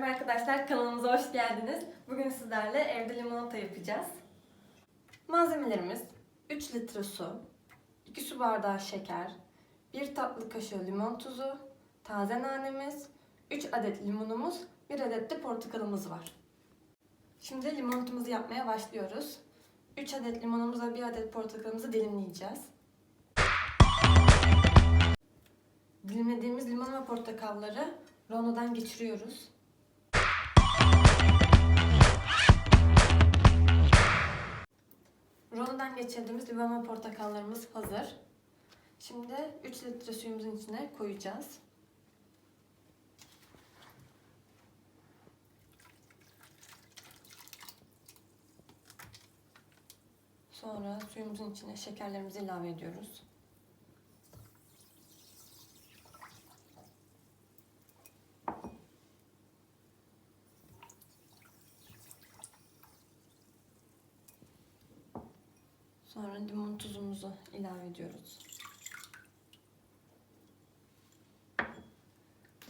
arkadaşlar kanalımıza hoş geldiniz. Bugün sizlerle evde limonata yapacağız. Malzemelerimiz 3 litre su, 2 su bardağı şeker, 1 tatlı kaşığı limon tuzu, taze nanemiz, 3 adet limonumuz, 1 adet de portakalımız var. Şimdi limonatamızı yapmaya başlıyoruz. 3 adet limonumuza 1 adet portakalımızı dilimleyeceğiz. Dilimlediğimiz limon ve portakalları rondodan geçiriyoruz. Rondodan geçirdiğimiz limon ve portakallarımız hazır. Şimdi 3 litre suyumuzun içine koyacağız. Sonra suyumuzun içine şekerlerimizi ilave ediyoruz. Sonra limon tuzumuzu ilave ediyoruz.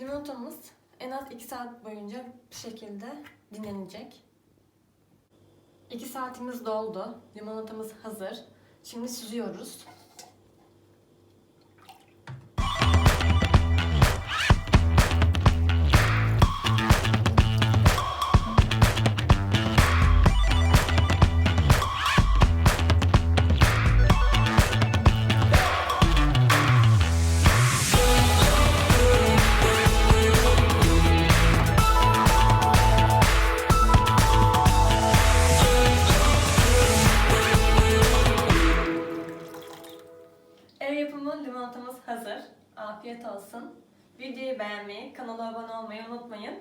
Limonatamız en az 2 saat boyunca bu şekilde dinlenecek. 2 saatimiz doldu. Limonatamız hazır. Şimdi süzüyoruz. Yapımı limonatamız hazır. Afiyet olsun. Videoyu beğenmeyi, kanala abone olmayı unutmayın.